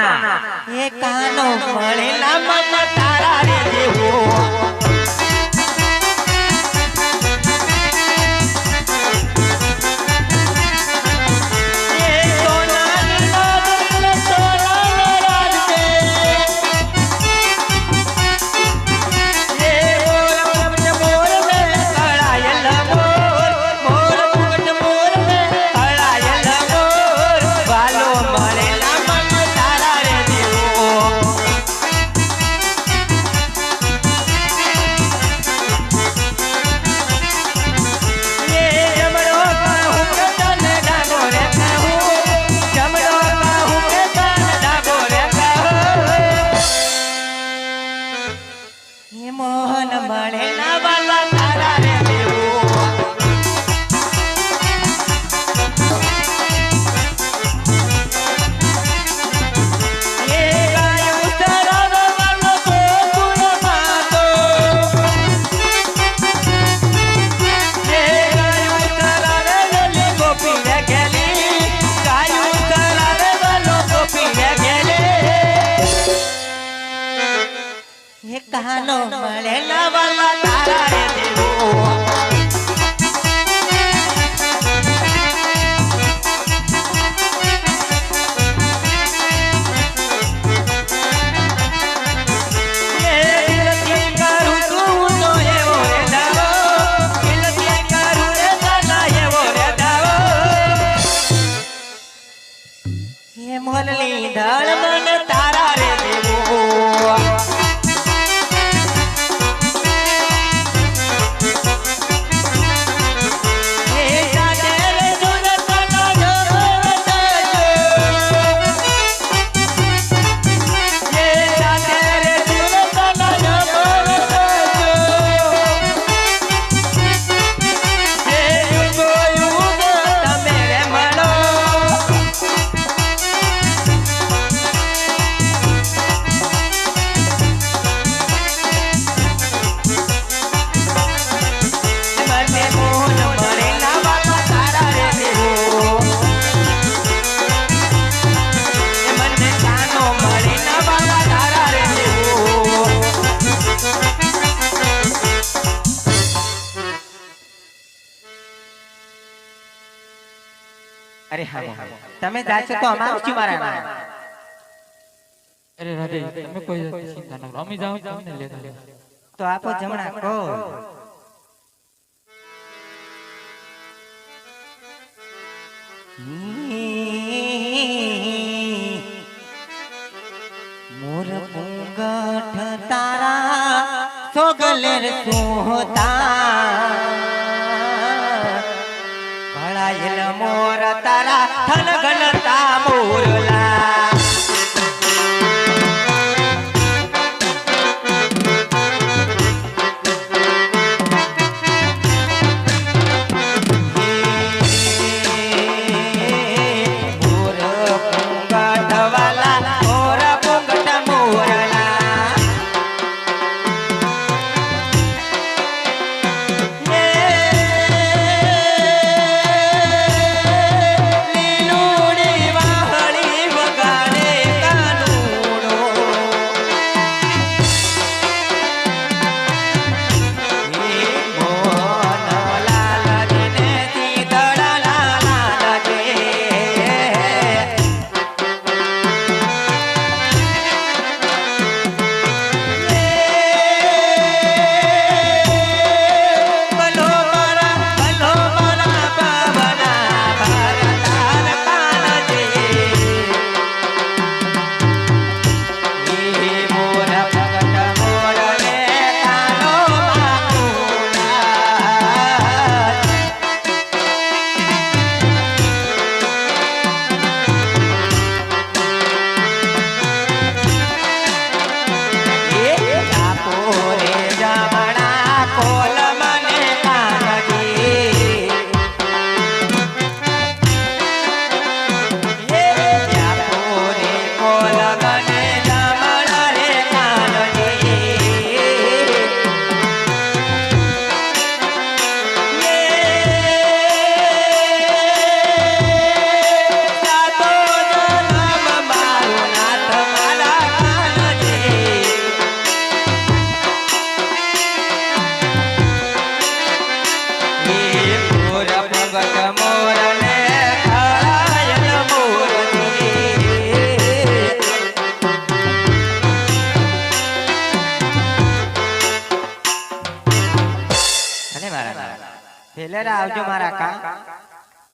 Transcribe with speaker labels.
Speaker 1: કાના?
Speaker 2: એ કાનો ભણેલા મામા તારા રે દેવો હે કહાનો મળે નવલા તારા રે અરે હા તમે જાશો તો અમારું શું મારા
Speaker 3: અરે રાધે તમે કોઈ ચિંતા ન કરો. અમે જાઉં તમને લેતા
Speaker 2: તો આપો જમણા કહો મોર પૂંગઠ તારા સોગલેર સોતા ઘન ઘનતા મોરલા. પેલે આવજો મારા કા